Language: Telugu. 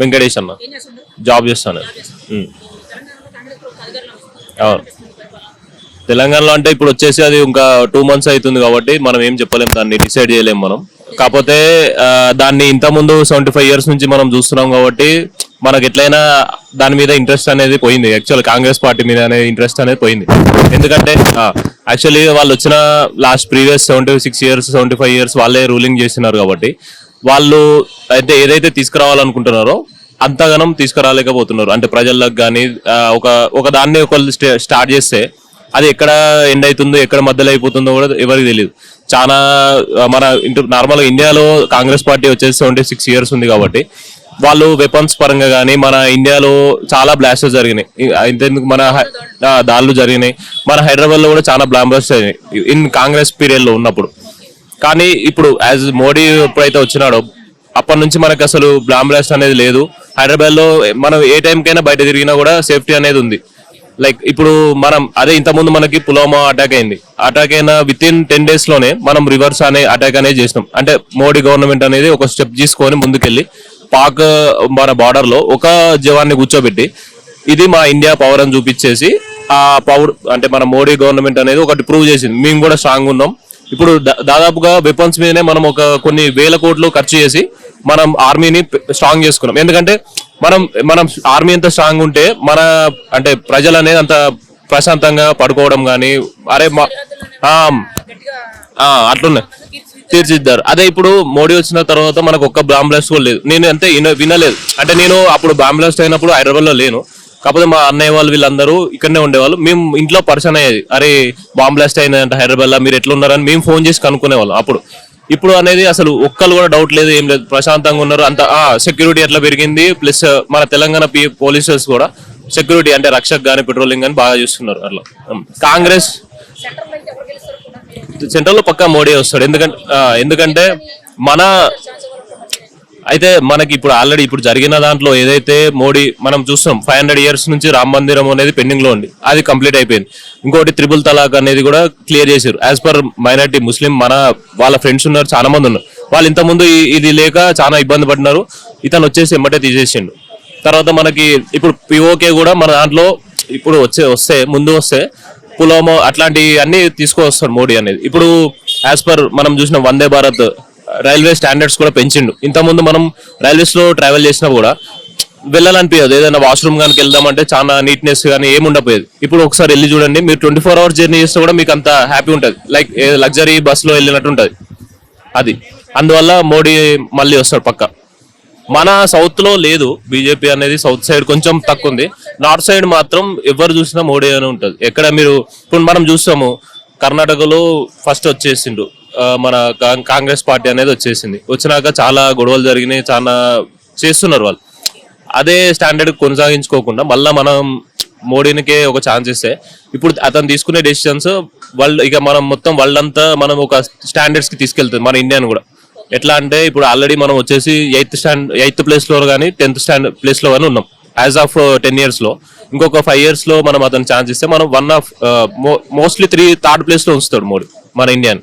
వెంకటేష్ అన్న. జాబ్ చేస్తాను. అవును. తెలంగాణలో అంటే ఇప్పుడు వచ్చేసి అది ఇంకా టూ మంత్స్ అవుతుంది కాబట్టి మనం ఏం చెప్పలేం దాన్ని డిసైడ్ చేయలేం మనం. కాకపోతే దాన్ని ఇంత ముందు సెవెంటీ ఫైవ్ ఇయర్స్ నుంచి మనం చూస్తున్నాం కాబట్టి మనకి ఎట్లయినా దాని మీద ఇంట్రెస్ట్ అనేది పోయింది. యాక్చువల్ కాంగ్రెస్ పార్టీ మీద అనేది ఇంట్రెస్ట్ అనేది పోయింది. ఎందుకంటే యాక్చువల్లీ వాళ్ళు వచ్చిన last previous seventy six years seventy five years వాళ్ళే రూలింగ్ చేస్తున్నారు కాబట్టి వాళ్ళు అయితే ఏదైతే తీసుకురావాలనుకుంటున్నారో అంతగానం తీసుకురాలేకపోతున్నారు. అంటే ప్రజలకు కానీ ఒక ఒక దాన్ని ఒకళ్ళు స్టే- స్టార్ట్ చేస్తే అది ఎక్కడ ఎండ్ అవుతుందో ఎక్కడ మధ్యలో అయిపోతుందో కూడా ఎవరికి తెలియదు చాలా మన ఇంటర్ నార్మల్గా ఇండియాలో కాంగ్రెస్ పార్టీ వచ్చేసి సెవెంటీ సిక్స్ ఇయర్స్ ఉంది కాబట్టి వాళ్ళు వెపన్స్ పరంగా కానీ మన ఇండియాలో చాలా బ్లాస్టర్స్ జరిగినాయి. ఇంతెందుకు మన హై- దాడులు జరిగినాయి. మన హైదరాబాద్లో కూడా చాలా బ్లాంబర్స్ జరిగినాయి ఇన్ కాంగ్రెస్ పీరియడ్లో ఉన్నప్పుడు. కానీ ఇప్పుడు యాజ్ మోడీ ఎప్పుడైతే వచ్చినాడో అప్పటి నుంచి మనకు అసలు బ్లాంబ్లాస్ట్ అనేది లేదు. హైదరాబాద్లో మనం ఏ టైంకైనా బయట తిరిగినా కూడా సేఫ్టీ అనేది ఉంది. లైక్ ఇప్పుడు మనం అదే ఇంతకుముందు మనకి పులోమా అటాక్ అయింది. అటాక్ అయిన విత్ ఇన్ టెన్ డేస్లోనే మనం రివర్స్ అనే అటాక్ అనేది చేసినాం. అంటే మోడీ గవర్నమెంట్ అనేది ఒక స్టెప్ తీసుకొని ముందుకెళ్ళి పాక్ మన బార్డర్లో ఒక జవాన్ని కూర్చోబెట్టి ఇది మా ఇండియా పవర్ అని చూపించేసి ఆ పవర్ అంటే మన మోడీ గవర్నమెంట్ అనేది ఒకటి ప్రూవ్ చేసింది. మేము కూడా స్ట్రాంగ్ ఉన్నాం. ఇప్పుడు దా- దాదాపుగా వెపన్స్ మీదనే మనం ఒక కొన్ని వేల కోట్లు ఖర్చు చేసి మనం ఆర్మీని స్ట్రాంగ్ చేసుకున్నాం. ఎందుకంటే మనం మనం ఆర్మీ ఎంత స్ట్రాంగ్ ఉంటే మన అంటే ప్రజలు అనేది అంత ప్రశాంతంగా పడుకోవడం కానీ అరే మా- అట్లున్నాయి. తీర్చిద్దారు అదే ఇప్పుడు మోడీ వచ్చిన తర్వాత మనకు ఒక్క బాంబ్ కూడా లేదు. నేను అంతే విన- వినలేదు. అంటే నేను అప్పుడు బాంబ్ అయినప్పుడు హైదరాబాద్లో లేను. కాకపోతే మా అన్నయ్య వాళ్ళు వీళ్ళందరూ ఇక్కడనే ఉండేవాళ్ళు. మేము ఇంట్లో పర్సన్ అయ్యేది. అరే బాంబ్ బ్లాస్ట్ అయిందంటే హైదరాబాద్లో మీరు ఎట్లున్నారని మేము ఫోన్ చేసి కనుక్కునేవాళ్ళం అప్పుడు. ఇప్పుడు అనేది అసలు ఒక్కరు కూడా డౌట్ లేదు ఏం లేదు. ప్రశాంతంగా ఉన్నారు. అంత సెక్యూరిటీ ఎట్లా పెరిగింది? ప్లస్ మన తెలంగాణ పోలీసర్స్ కూడా సెక్యూరిటీ అంటే రక్షక్ గానీ పెట్రోలింగ్ గానీ బాగా చూస్తున్నారు. అట్లా. కాంగ్రెస్ సెంటర్లో అయితే ఎవరు గెలుస్తారు అనుకుంటున్నారు? సెంట్రల్లో పక్కా మోడీ వస్తాడు. ఎందుకంటే ఎందుకంటే మన అయితే మనకి ఇప్పుడు ఆల్రెడీ ఇప్పుడు జరిగిన దాంట్లో ఏదైతే మోడీ మనం చూస్తాం ఫైవ్ హండ్రెడ్ ఇయర్స్ నుంచి రామ మందిరం అనేది పెండింగ్లో ఉంది. అది కంప్లీట్ అయిపోయింది. ఇంకోటి త్రిబుల్ తలాక్ అనేది కూడా క్లియర్ చేశారు. యాజ్ పర్ మైనార్టీ ముస్లిం మన వాళ్ళ ఫ్రెండ్స్ ఉన్నారు చాలా మంది ఉన్నారు. వాళ్ళు ఇంతకుముందు ఇది లేక చాలా ఇబ్బంది పడినారు ఇతను వచ్చేసి ఎమ్మటే తీసేసిండు. తర్వాత మనకి ఇప్పుడు పిఓకే కూడా మన దాంట్లో ఇప్పుడు వచ్చే వస్తే ముందు వస్తే పులోమో అట్లాంటి అన్ని తీసుకొస్తాడు మోడీ అనేది. ఇప్పుడు యాజ్ పర్ మనం చూసిన వందే భారత్ రైల్వే స్టాండర్డ్స్ కూడా పెంచిండు. ఇంతకుముందు మనం రైల్వేస్లో ట్రావెల్ చేసినా కూడా వెళ్ళాలనిపించదు ఏదైనా వాష్రూమ్ కానీ వెళ్దామంటే చాలా నీట్నెస్ కానీ ఏమి ఉండపోయేది ఇప్పుడు ఒకసారి వెళ్ళి చూడండి మీరు ట్వంటీ ఫోర్ అవర్స్ జర్నీ చేస్తే కూడా మీకు అంత హ్యాపీ ఉంటుంది. లైక్ లగ్జరీ బస్సులో వెళ్ళినట్టు ఉంటుంది. అది. అందువల్ల మోడీ మళ్ళీ వస్తాడు పక్కా. మన సౌత్లో లేదు బీజేపీ అనేది సౌత్ సైడ్ కొంచెం తక్కువ ఉంది నార్త్ సైడ్ మాత్రం ఎవరు చూసినా మోడీ అని ఉంటుంది. ఎక్కడ మీరు ఇప్పుడు మనం చూస్తాము కర్ణాటకలో ఫస్ట్ వచ్చేసిండు. మన కాంగ్రెస్ పార్టీ అనేది వచ్చేసింది. వచ్చినాక చాలా గొడవలు జరిగినాయి చాలా చేస్తున్నారు వాళ్ళు. అదే స్టాండర్డ్ కొనసాగించుకోకుండా మళ్ళీ మనం మోడీనికే ఒక ఛాన్స్ ఇస్తే ఇప్పుడు అతను తీసుకునే డెసిషన్స్ వరల్డ్ ఇక మనం మొత్తం వరల్డ్ అంతా మనం ఒక స్టాండర్డ్స్కి తీసుకెళ్తుంది మన ఇండియాని కూడా. ఎట్లా అంటే ఇప్పుడు ఆల్రెడీ మనం వచ్చేసి ఎయిత్ స్టాండ్ ఎయిత్ ప్లేస్లో కానీ టెన్త్ స్టాండ్ ప్లేస్లో కానీ ఉన్నాం. యాజ్ ఆఫ్ టెన్ ఇయర్స్లో. ఇంకొక ఫైవ్ ఇయర్స్లో మనం అతను ఛాన్స్ ఇస్తే మనం one of mostly three third ప్లేస్లో ఉంచుతాడు మోడీ మన ఇండియాని